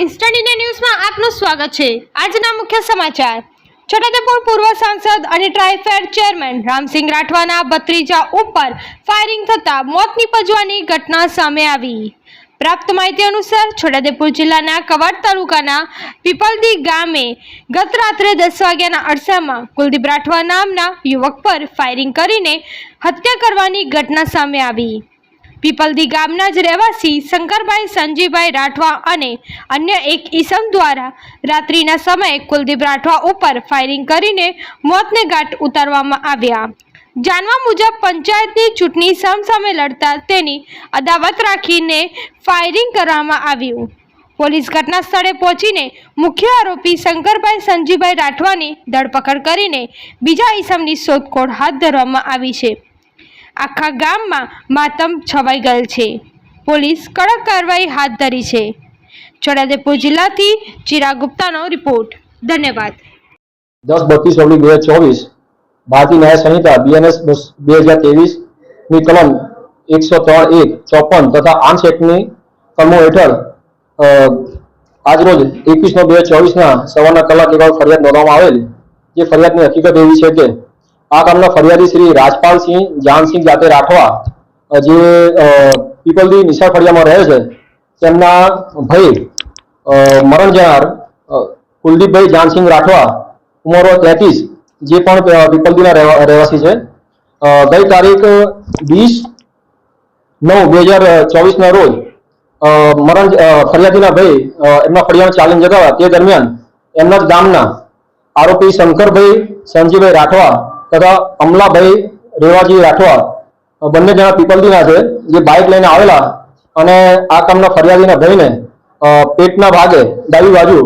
Instant India ન્યૂઝમાં આપનું સ્વાગત છે. આજના મુખ્ય સમાચાર. છોટાઉદેપુર પૂર્વ સાંસદ અને ટ્રાયફેડ ચેરમેન રામસિંહ રાઠવાના ભત્રીજા ઉપર ફાયરિંગ થતાં મોત નીપજવાની ઘટના સામે આવી. પ્રાપ્ત માહિતી અનુસાર છોટાઉદેપુર જિલ્લાના કવાડ તાલુકાના પીપલદી ગામે ગત રાત્રે દસ વાગ્યાના અરસામાં કુલદીપ રાઠવા નામના યુવક પર ફાયરિંગ કરીને હત્યા કરવાની ઘટના સામે આવી. પીપલદી ગામના જ રહેવાસી શંકરભાઈ સંજીભાઈ રાઠવા અને અન્ય એક ઈસમ દ્વારા રાત્રિના સમયે કુલદીપ રાઠવા ઉપર ફાયરિંગ કરીને મોતને ઘાટ ઉતારવામાં આવ્યા. જાણવા મુજબ પંચાયતની ચૂંટણી સામસામે લડતા તેની અદાવત રાખીને ફાયરિંગ કરવામાં આવ્યું. પોલીસ ઘટના સ્થળે પહોંચીને મુખ્ય આરોપી શંકરભાઈ સંજીભાઈ રાઠવાની ધરપકડ કરીને બીજા ઈસમની શોધખોળ હાથ ધરવામાં આવી છે. આખા ગામમાં માતમ છવાઈ ગયેલ છે. પોલીસ કડક કાર્યવાહી હાથ ધરી છે. છોટાઉદેપુર જિલ્લાથી ચિરાગ ગુપ્તાનો રિપોર્ટ. ધન્યવાદ. દસ બત્રીસ ઓગણીસ બે હજાર ચોવીસ, ભારતીય ન્યાય સંહિતા બીએનએસ બે હજારની કલમ એકસો ત્રણ એક ચોપન તથા આર્મ્સ એક્ટની કલમો હેઠળ આજરોજ એકવીસ નો બે હજાર ચોવીસના સવારના કલાક એકાઉ ફરિયાદ નોંધવામાં આવેલ, જે ફરિયાદની હકીકત એવી છે કે આ કામના ફરિયાદી શ્રી રાજપાલસિંહ જાનસિંહ જાતે રાઠવા જે પીપલદી નિશાળ ફળિયામાં રહે છે, તેમના ભાઈ મરણ જનાર કુલદીપભાઈ જાનસિંહ રાઠવા, ઉંમર તેત્રીસ, જે પણ પીપલદીના રહેવા- રહેવાસી છે. ગઈ તારીખ વીસ નવ બે હજાર ચોવીસના રોજ મરણ ફરિયાદીના ભાઈ એમના ફળિયામાં ચાલીને જતા તે દરમિયાન એમના જ ગામના આરોપી શંકરભાઈ સંજીભાઈ રાઠવા તથા અમલાભાઈ રેવાજી રાઠવા બંને જણા પીપલદીના છે જે બાઇક લઈને આવેલા અને આ કામના ફરિયાદીના ભાઈને પેટના ભાગે ડાબી બાજુ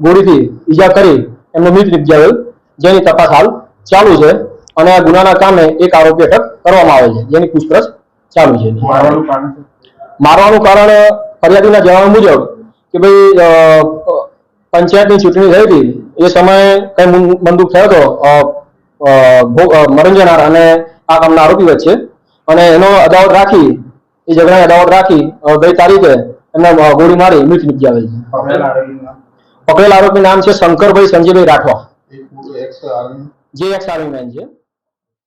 ગોળીથી ઈજા કરી એમનો મૃત નિપજાવેલ જેની તપાસ હાલ ચાલુ છે અને આ ગુનાના કામે એક આરોપી અટક કરવામાં આવે છે જેની પૂછપરછ ચાલુ છે. મારવાનું કારણ ફરિયાદીના જણાવ્યા મુજબ કે ભાઈ પંચાયતની ચૂંટણી થઈ હતી એ સમયે કઈ બંદૂક થયો હતો અ, અ, ભો- અ, મરણ જનાર અને આ કામના આરોપી વચ્ચે. અને એનો અદાવત રાખી એ ઝઘડાની અદાવત રાખી ગઈ તારીખે એમને ગોળી મારી મૃત નિપજાવેલ છે. પકડેલા આરોપી નામ? છે શંકરભાઈ સંજયભાઈ રાઠવા. જે એક્સ આર્મી મેન છે.